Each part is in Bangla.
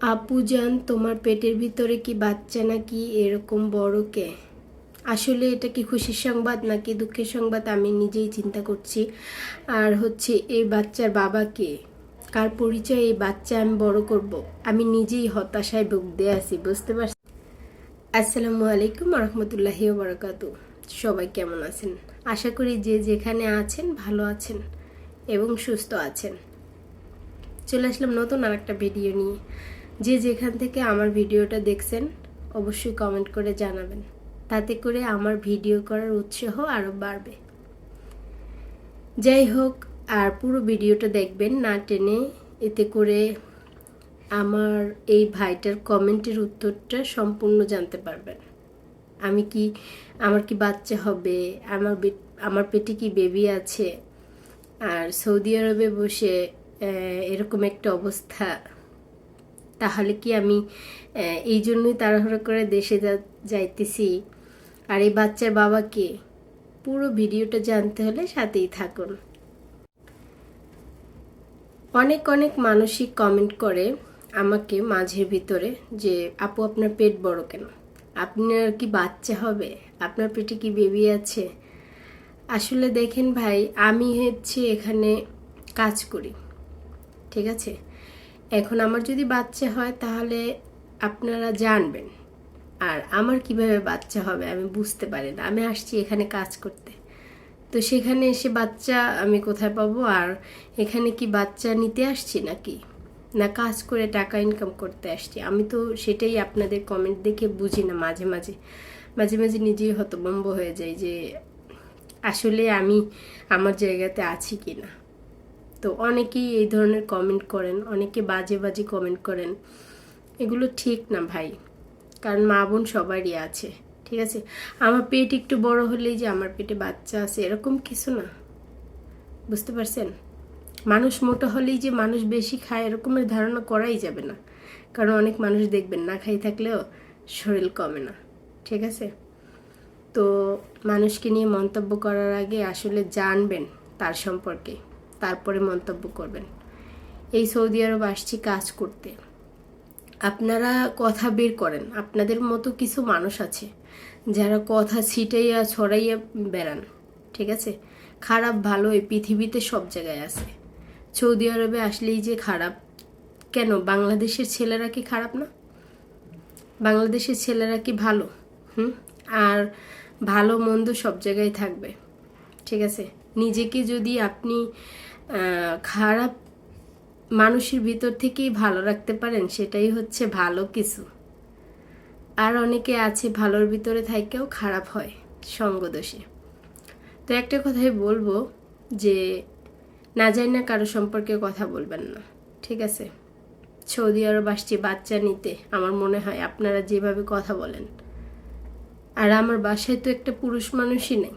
আপু জান তোমার পেটের ভিতরে কি বাচ্চা নাকি এরকম বড় কে? আসলে এটা কি খুশির সংবাদ নাকি দুঃখের সংবাদ আমি নিজেই চিন্তা করছি। আর হচ্ছে, এই বাচ্চার বাবা কে? কার পরিচয় এই বাচ্চা আমি বড় করব? আমি নিজেই হতাশায় ভুগতে আছি, বুঝতে পারছি? আসসালামু আলাইকুম রহমতুল্লাহি বারাকাতু সবাই কেমন আছেন? আশা করি যে যেখানে আছেন, ভালো আছেন এবং সুস্থ আছেন। চলে আসলাম নতুন আর একটা ভিডিও নিয়ে। যে যেখান থেকে আমার ভিডিওটা দেখছেন, অবশ্যই কমেন্ট করে জানাবেন। তাতে করে আমার ভিডিও করার উৎসাহ আরও বাড়বে। যাই হোক, আর পুরো ভিডিওটা দেখবেন না টেনে, এতে করে আমার এই ভাইটার কমেন্টের উত্তরটা সম্পূর্ণ জানতে পারবেন। আমি কি, আমার কি বাচ্চা হবে, আমার আমার পেটে কি বেবি আছে, আর সৌদি আরবে বসে এরকম একটা অবস্থা। তাহলে কি আমি এই জন্যই তাড়াহুড়ো করে দেশে যাইতেছি। আর এই বাচ্চার বাবাকে পুরো ভিডিওটা জানতে হলে সাথেই থাকুন। অনেক অনেক মানুষই কমেন্ট করে আমাকে মাঝের ভিতরে যে, আপু, আপনার পেট বড় কেন? আপনার কি বাচ্চা হবে? আপনার পেটে কি বেবি আছে? আসলে দেখেন ভাই, আমি হচ্ছে এখানে কাজ করি, ঠিক আছে? এখন আমার যদি বাচ্চা হয় তাহলে আপনারা জানবেন। আর আমার কীভাবে বাচ্চা হবে আমি বুঝতে পারি না। আমি আসছি এখানে কাজ করতে। তো সেখানে এসে বাচ্চা আমি কোথায় পাবো? আর এখানে কি বাচ্চা নিতে আসছি নাকি? না কাজ করে টাকা ইনকাম করতে আসছি? আমি তো সেটাই আপনাদের কমেন্ট দেখে বুঝি না মাঝে মাঝে। মাঝে মাঝে নিজেই হতভম্ব হয়ে যাই যে আসলে আমি আমার জায়গাতে আছি কি না তো অনেকেই এই ধরনের কমেন্ট করেন, অনেকে বাজে বাজে কমেন্ট করেন। এগুলো ঠিক না ভাই, কারণ মা বোন সবারই আছে, ঠিক আছে? আমার পেট একটু বড় হলেই যে আমার পেটে বাচ্চা আছে, এরকম কিছু না, বুঝতে পারছেন? মানুষ মোটা হলেই যে মানুষ বেশি খায়, এরকমের ধারণা করাই যাবে না। কারণ অনেক মানুষ দেখবেন, না খাই থাকলেও শরীর কমে না, ঠিক আছে? তো মানুষকে নিয়ে মন্তব্য করার আগে আসলে জানবেন তার সম্পর্কে। তারপরে মন্তব্য করবেন। এই সৌদি আরব আসছি কাজ করতে। আপনারা কথা বের করেন। আপনাদের মতো কিছু মানুষ আছে যারা কথা ছিটাইয়া ছড়াইয়া বেড়ান, ঠিক আছে? খারাপ, ভালো এই পৃথিবীতে সব জায়গায় আছে। সৌদি আরবে আসলেই যে খারাপ। কেন? বাংলাদেশের ছেলেরা কি খারাপ না? বাংলাদেশের ছেলেরা কি ভালো? হুম? আর ভালো, মন্দ সব জায়গায় থাকবে, ঠিক আছে? নিজেকে যদি আপনি খারাপ মানুষের ভিতর থেকেই ভালো রাখতে পারেন, সেটাই হচ্ছে ভালো কিছু। আর অনেকে আছে ভালোর ভিতরে থাকেও খারাপ হয় সঙ্গদোষে তো একটা কথাই বলব যে, না জানি না কারও সম্পর্কে কথা বলবেন না, ঠিক আছে? সৌদি আরব আসছি বাচ্চা নিতে, আমার মনে হয় আপনারা যেভাবে কথা বলেন। আর আমার বাসায় তো একটা পুরুষ মানুষই নেই।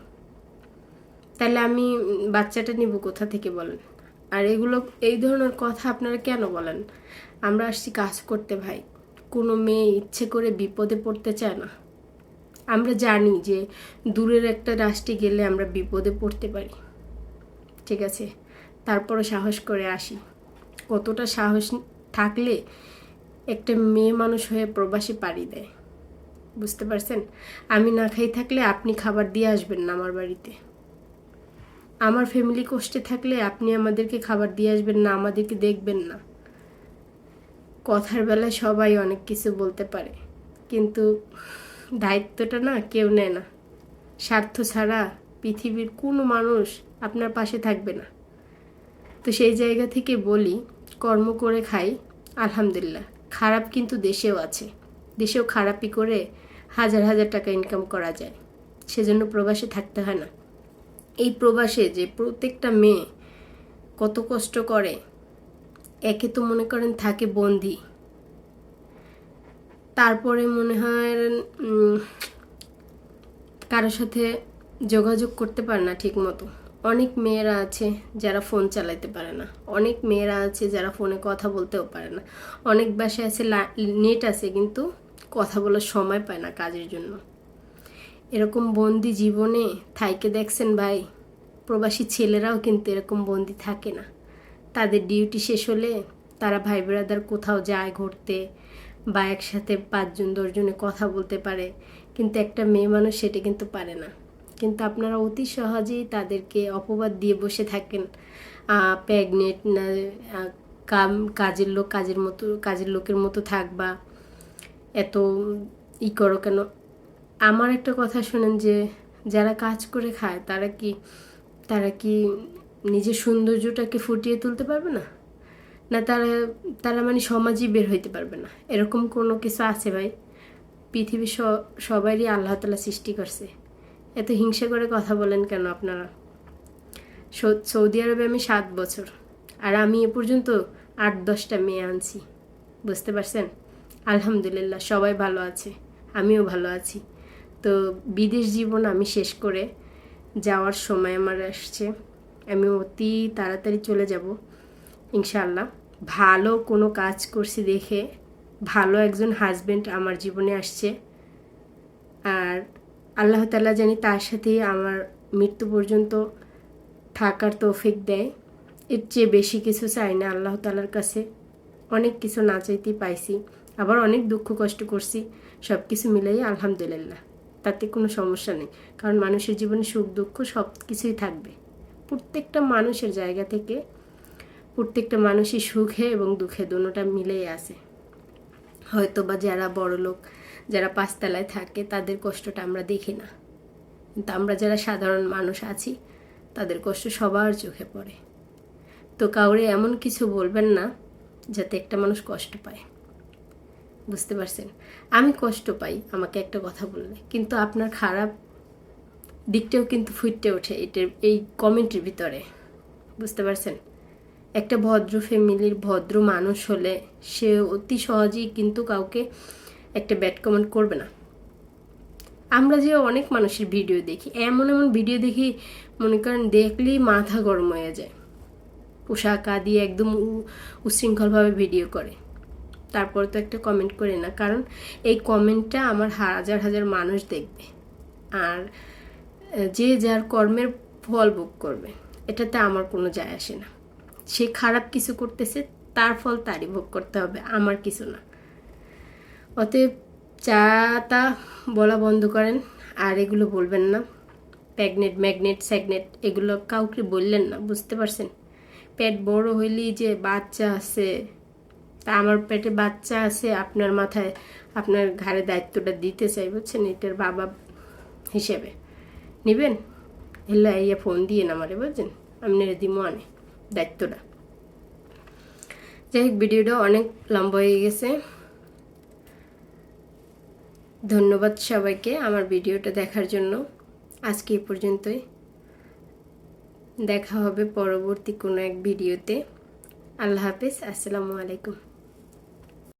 তাহলে আমি বাচ্চাটা নিব কোথা থেকে বলেন? আর এগুলো, এই ধরনের কথা আপনারা কেন বলেন? আমরা আসছি কাজ করতে ভাই। কোনো মেয়ে ইচ্ছে করে বিপদে পড়তে চায় না। আমরা জানি যে দূরের একটা রাষ্ট্রে গেলে আমরা বিপদে পড়তে পারি। ঠিক আছে? তারপরে সাহস করে আসি। কতটা সাহস থাকলে একটা মেয়ে মানুষ হয়ে প্রবাসী পাড়ি দেয়? বুঝতে পারছেন? আমি না খাই থাকলে আপনি খাবার দিয়ে আসবেন না আমার বাড়িতে। আমার ফ্যামিলি কষ্টে থাকলে আপনি আমাদেরকে খাবার দিয়ে আসবেন না, আমাদেরকে দেখবেন না। কথার বেলায় সবাই অনেক কিছু বলতে পারে, কিন্তু দায়িত্বটা না কেউ নেয় না। স্বার্থ ছাড়া পৃথিবীর কোনো মানুষ আপনার পাশে থাকবে না। তো সেই জায়গা থেকে বলি, কর্ম করে খাই, আলহামদুলিল্লাহ। খারাপ কিন্তু দেশেও আছে। দেশেও খারাপই করে হাজার হাজার টাকা ইনকাম করা যায়। সেজন্য প্রবাসে থাকতে হয় না। এই প্রবাসে যে প্রত্যেকটা মেয়ে কত কষ্ট করে, একে তো মনে করেন থাকে বন্দি। তারপরে মনে হয় কারোর সাথে যোগাযোগ করতে পারে না ঠিক মতো অনেক মেয়েরা আছে যারা ফোন চালাতে পারে না। অনেক মেয়েরা আছে যারা ফোনে কথা বলতেও পারে না। অনেক বাসায় আছে নেট আছে কিন্তু কথা বলার সময় পায় না কাজের জন্য। এরকম বন্দি জীবনে থাইকে দেখছেন ভাই? প্রবাসী ছেলেরাও কিন্তু এরকম বন্দি থাকে না। তাদের ডিউটি শেষ হলে তারা ভাই ব্রাদার কোথাও যায় ঘুরতে বা একসাথে পাঁচজন, দশজনে কথা বলতে পারে। কিন্তু একটা মেয়ে মানুষ সেটা কিন্তু পারে না। কিন্তু আপনারা অতি সহজেই তাদেরকে অপবাদ দিয়ে বসে থাকেন। প্রেগনেন্ট না কাম, কাজের লোক, কাজের মতো, কাজের লোকের মতো থাকবা এত ই করো কেন? আমার একটা কথা শোনেন যে, যারা কাজ করে খায়, তারা কি তারা কি নিজের সৌন্দর্যটাকে ফুটিয়ে তুলতে পারবে না? না তারা তারা মানে সমাজই বের হইতে পারবে না? এরকম কোনো কিছু আছে ভাই? পৃথিবীর সবারই আল্লাহ তালা সৃষ্টি করছে। এত হিংসা করে কথা বলেন কেন আপনারা? সৌদি আরবে আমি সাত বছর, আর আমি এ পর্যন্ত আট, দশটা মেয়ে আনছি। বুঝতে পারছেন? আলহামদুলিল্লাহ, সবাই ভালো আছে, আমিও ভালো আছি। তো বিদেশ জীবন আমি শেষ করে যাওয়ার সময় আমার আসছে। আমি অতি তাড়াতাড়ি চলে যাব ইনশাল্লাহ ভালো কোনো কাজ করছি দেখে ভালো একজন হাজবেন্ড আমার জীবনে আসছে। আর আল্লাহ তালা জানি তার সাথেই আমার মৃত্যু পর্যন্ত থাকার তৌফিক দেয়। এর চেয়ে বেশি কিছু চাই না আল্লাহ তালার কাছে। অনেক কিছু না চাইতেই পাইছি। আবার অনেক দুঃখ কষ্ট করছি। সব কিছু মিলাই আলহামদুলিল্লাহ। তাতে কোনো সমস্যা নেই। কারণ মানুষের জীবনে সুখ, দুঃখ সব কিছুই থাকবে। প্রত্যেকটা মানুষের জায়গা থেকে প্রত্যেকটা মানুষই সুখে এবং দুঃখে দুটোটা মিলেই আছে। হয়তো বা যারা বড় লোক, যারা পাঁচতলায় থাকে, তাদের কষ্টটা আমরা দেখি না। কিন্তু আমরা যারা সাধারণ মানুষ আছি, তাদের কষ্ট সবার চোখে পড়ে। তো কাউরে এমন কিছু বলবেন না, যাতে একটা মানুষ কষ্ট পায়। বুঝতে পারছেন? আমি কষ্ট পাই আমাকে একটা কথা বললে। কিন্তু আপনার খারাপ দিকটাও কিন্তু ফুটতে ওঠে এটার, এই কমেন্টের ভিতরে। বুঝতে পারছেন? একটা ভদ্র ফ্যামিলির ভদ্র মানুষ হলে সে অতি সহজেই কিন্তু কাউকে একটা ব্যাড কমেন্ট করবে না। আমরা যে অনেক মানুষের ভিডিও দেখি, এমন এমন ভিডিও দেখি, মনে করেন দেখলেই মাথা গরম হয়ে যায়। পোশাক আদি একদম উ- উচ্ছৃঙ্খলভাবে ভিডিও করে। তারপর তো একটা কমেন্ট করে না। কারণ এই কমেন্টটা আমার হাজার হাজার মানুষ দেখবে। আর যে যার কর্মের ফল ভোগ করবে, এটাতে আমার কোনো যায় আসে না। সে খারাপ কিছু করতেছে, তার ফল তারই ভোগ করতে হবে, আমার কিছু না। অতএব চা তা বলা বন্ধ করেন, আর এগুলো বলবেন না। প্যাগনেট, ম্যাগনেট, স্যাগনেট, এগুলো কাউকে বললেন না, বুঝতে পারছেন? পেট বড় হইলেই যে বাচ্চা আছে তা আমার পেটে বাচ্চা আছে, আপনার মাথায় আপনার ঘাড়ে দায়িত্বটা দিতে চাই, বুঝছেন? এটার বাবা হিসেবে। নেবেন? হেল্লা ইয়া ফোন দিয়ে আমারে, বুঝছেন? আমি দিমো আনে দায়িত্বটা। যাই হোক, ভিডিওটা অনেক লম্বা হয়ে গেছে। ধন্যবাদ সবাইকে আমার ভিডিওটা দেখার জন্য। আজকে এ পর্যন্তই। দেখা হবে পরবর্তী কোনো এক ভিডিওতে। আল্লাহ হাফিজ, আসসালামু আলাইকুম।